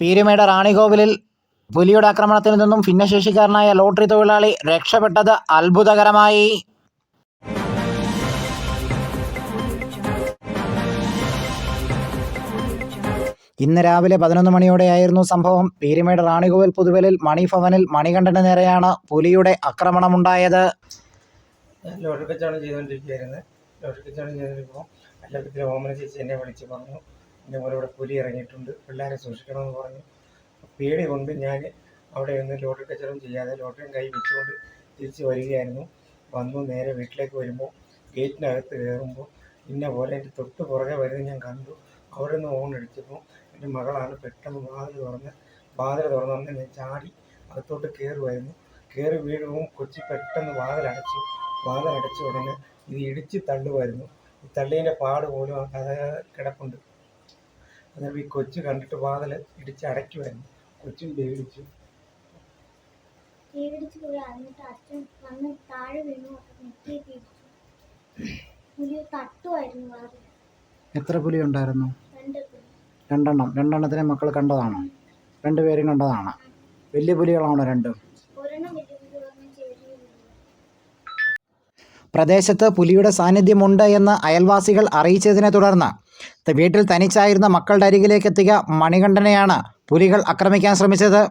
പീരുമേട് റാണികോവിലിൽ പുലിയുടെ ആക്രമണത്തിൽ നിന്നും ഭിന്നശേഷിക്കാരനായ ലോട്ടറി തൊഴിലാളി രക്ഷപ്പെട്ടത് അത്ഭുതകരമായി. ഇന്ന് രാവിലെ പതിനൊന്ന് മണിയോടെയായിരുന്നു സംഭവം. പീരുമേട് റാണികോവിൽ പുതുവലിൽ മണിഭവനിൽ മണികണ്ഠന് നേരെയാണ് പുലിയുടെ ആക്രമണമുണ്ടായത്. ലോട്ടറി കച്ചവടം ചെയ്തുകൊണ്ടിരിക്കുകയായിരുന്നു. ലോട്ടറി കച്ചവടം ചെയ്തിരിക്കുമ്പോൾ അല്ലപ്പത്തിൽ ഓമന ചേച്ചി എന്നെ വിളിച്ച് പറഞ്ഞു. എന്റെ പോലെ ഇവിടെ പുലി ഇറങ്ങിയിട്ടുണ്ട്. പിള്ളേരെ സൂക്ഷിക്കണമെന്ന് പറഞ്ഞു. പേടി കൊണ്ട് ഞാൻ അവിടെ നിന്ന് ലോട്ടറി കച്ചവടം ചെയ്യാതെ ലോട്ടറിയും കൈ വെച്ചുകൊണ്ട് തിരിച്ച് വരികയായിരുന്നു. വന്നു നേരെ വീട്ടിലേക്ക് വരുമ്പോൾ ഗേറ്റിനകത്ത് കയറുമ്പോൾ ഇന്ന പോലെ എന്റെ തൊട്ട് പുറകെ വരുന്നത് ഞാൻ കണ്ടു. അവിടെ നിന്ന് ഓൺ അടിച്ചപ്പോൾ എന്റെ മകളാണ് പെട്ടെന്ന് വാതിൽ തുറന്ന് വാതിൽ തുറന്നു ഞാൻ ചാടി അകത്തോട്ട് കയറുമായിരുന്നു. കയറി വീഴുമ്പോൾ കൊച്ചി പെട്ടെന്ന് വാതിലടച്ചു വാതിലടച്ച ഉടനെ ഇത് ഇടിച്ച് തള്ളുമായിരുന്നു. ഈ തള്ളിയതിന്റെ പാട് പോലും കിടപ്പുണ്ട്. അന്നേരം ഈ കൊച്ചു കണ്ടിട്ട് വാതിൽ ഇടിച്ച് അടയ്ക്കുമായിരുന്നു കൊച്ചും പേടിച്ചു. പേടിച്ച് പോയി. എന്നിട്ട് അച്ഛൻ വന്ന് താഴെ വീണു. നെറ്റിയൊക്കെ ഇടിച്ചു പുലി തട്ടുമായിരുന്നു വാതിൽ എത്ര പുലി ഉണ്ടായിരുന്നു? രണ്ട് പുലി. രണ്ടെണ്ണം. രണ്ടെണ്ണത്തിനെ മക്കൾ കണ്ടതാണോ. രണ്ടുപേരും കണ്ടതാണ്. വലിയ പുലികളാണോ രണ്ടും ഒരെണ്ണം വലിയ പുലി ഒരെണ്ണം ചെറിയ പുലി പ്രദേശത്ത് പുലിയുടെ സാന്നിധ്യമുണ്ട് എന്ന് അയൽവാസികൾ അറിയിച്ചതിനെ തുടർന്ന് വീട്ടിൽ തനിച്ചായിരുന്ന മക്കളുടെ അരികിലേക്ക് എത്തിയ മണികണ്ഠനെയാണ് പുലികൾ ആക്രമിക്കാൻ ശ്രമിച്ചത്.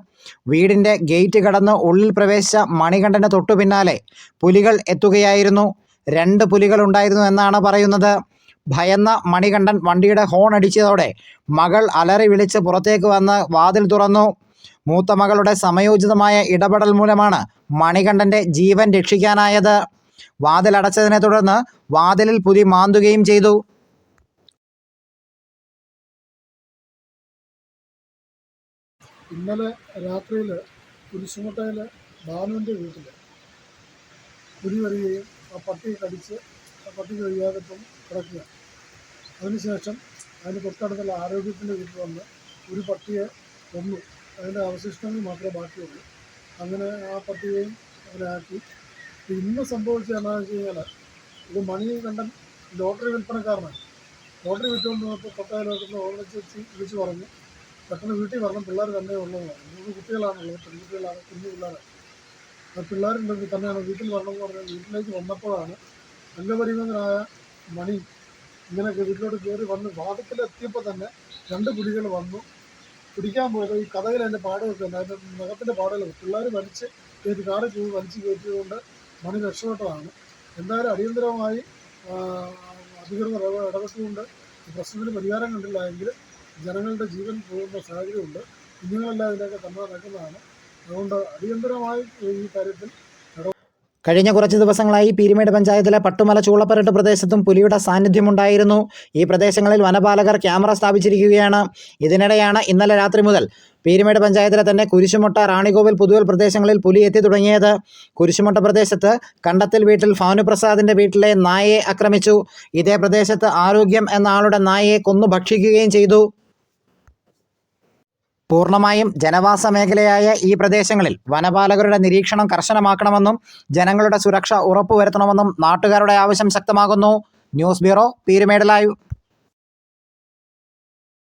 വീടിന്റെ ഗേറ്റ് കടന്ന് ഉള്ളിൽ പ്രവേശിച്ച മണികണ്ഠന് തൊട്ടു പിന്നാലെ പുലികൾ എത്തുകയായിരുന്നു. രണ്ട് പുലികൾ ഉണ്ടായിരുന്നു എന്നാണ് പറയുന്നത്. ഭയന്ന മണികണ്ഠൻ വണ്ടിയുടെ ഹോൺ അടിച്ചതോടെ മകൾ അലറി വിളിച്ച് പുറത്തേക്ക് വന്ന് വാതിൽ തുറന്നു. മൂത്ത മകളുടെ സമയോചിതമായ ഇടപെടൽ മൂലമാണ് മണികണ്ഠന്റെ ജീവൻ രക്ഷിക്കാനായത്. വാതിലടച്ചതിനെ തുടർന്ന് വാതിലിൽ പുലി മാന്തുകയും ചെയ്തു. ഇന്നലെ രാത്രിയിൽ കുരിശുമുട്ടയിൽ ബാനുവിന്റെ വീട്ടിൽ പുലി വരികയും ആ പട്ടിയെ കടിച്ച് ആ പട്ടി കഴിയാതെ ഇപ്പം കിടക്കുക. അതിനുശേഷം അതിന് തൊട്ടടുത്തുള്ള ആരോഗ്യത്തിന്റെ വീട്ടിൽ വന്ന് ഒരു പട്ടിയെ കൊന്നു. അതിന്റെ അവശിഷ്ടങ്ങൾ മാത്രമേ ബാക്കിയുള്ളൂ. അങ്ങനെ ആ പട്ടിയെയും ഇപ്പം ഇന്ന് സംഭവിച്ചത് എന്താണെന്ന് വെച്ച് കഴിഞ്ഞാൽ ഇത് മണി കണ്ടൻ ലോട്ടറി വിൽപ്പനക്കാരനാണ്. ലോട്ടറി വിറ്റുകൊണ്ട് വന്നപ്പോൾ തൊട്ടയിലോട്ട് ഓർമ്മിച്ച് വെച്ച് വിളിച്ച് പറഞ്ഞു. പെട്ടെന്ന് വീട്ടിൽ വരണം പിള്ളേർ തന്നെ ഉള്ളതാണ് മൂന്ന് കുട്ടികളാണുള്ളത് പെൺകുട്ടികളാണ് കുഞ്ഞു പിള്ളേരാണ്. ആ പിള്ളേരുണ്ടെങ്കിൽ തന്നെയാണ് വീട്ടിൽ വരണം പറഞ്ഞാൽ വീട്ടിലേക്ക് വന്നപ്പോഴാണ് അംഗപരിമിതനായ മണി ഇങ്ങനെയൊക്കെ വീട്ടിലോട്ട് കയറി വന്ന് വാദത്തിലെത്തിയപ്പോൾ തന്നെ രണ്ട് പുലികൾ വന്നു. പിടിക്കാൻ പോയത് ഈ കഥയിൽ അതിന്റെ പാടുമൊക്കെ ഉണ്ട്. അതിന്റെ നഖത്തിന്റെ പാടുകൾ പിള്ളേർ വലിച്ച് കയറ്റി കാറിൽ പോയി വലിച്ച് കയറ്റിയതുകൊണ്ട് മണി രക്ഷപ്പെട്ടതാണ് എന്തായാലും അടിയന്തരമായി അധികൃതർ ഇടപെട്ടുകൊണ്ട് പ്രശ്നത്തിന് പരിഹാരം കണ്ടില്ല എങ്കിൽ ജനങ്ങളുടെ ജീവൻ പോകുന്ന സാഹചര്യമുണ്ട്. കുഞ്ഞുങ്ങളെല്ലാം ഇതിന്റെയൊക്കെ തന്നെ നടക്കുന്നതാണ്. അതുകൊണ്ട് അടിയന്തരമായി ഈ കാര്യത്തിൽ കഴിഞ്ഞ കുറച്ച് ദിവസങ്ങളായി പീരിമേട് പഞ്ചായത്തിലെ പട്ടുമല ചൂളപ്പരട്ട് പ്രദേശത്തും പുലിയുടെ സാന്നിധ്യമുണ്ടായിരുന്നു. ഈ പ്രദേശങ്ങളിൽ വനപാലകർ ക്യാമറ സ്ഥാപിച്ചിരിക്കുകയാണ്. ഇതിനിടെയാണ് ഇന്നലെ രാത്രി മുതൽ പീരുമേട് പഞ്ചായത്തിലെ തന്നെ കുരിശുമുട്ട റാണികോവിൽ പുതുവൽ പ്രദേശങ്ങളിൽ പുലി എത്തി തുടങ്ങിയത്. കുരിശുമുട്ട പ്രദേശത്ത് കണ്ടത്തിൽ വീട്ടിൽ ഭാനുപ്രസാദിന്റെ വീട്ടിലെ നായയെ ആക്രമിച്ചു. ഇതേ പ്രദേശത്ത് ആരോഗ്യം എന്ന ആളുടെ നായയെ കൊന്നു ഭക്ഷിക്കുകയും ചെയ്തു. പൂർണമായും ജനവാസ മേഖലയായ ഈ പ്രദേശങ്ങളിൽ വനപാലകരുടെ നിരീക്ഷണം കർശനമാക്കണമെന്നും ജനങ്ങളുടെ സുരക്ഷ ഉറപ്പുവരുത്തണമെന്നും നാട്ടുകാരുടെ ആവശ്യം ശക്തമാകുന്നു. News bureau Peerumedu live.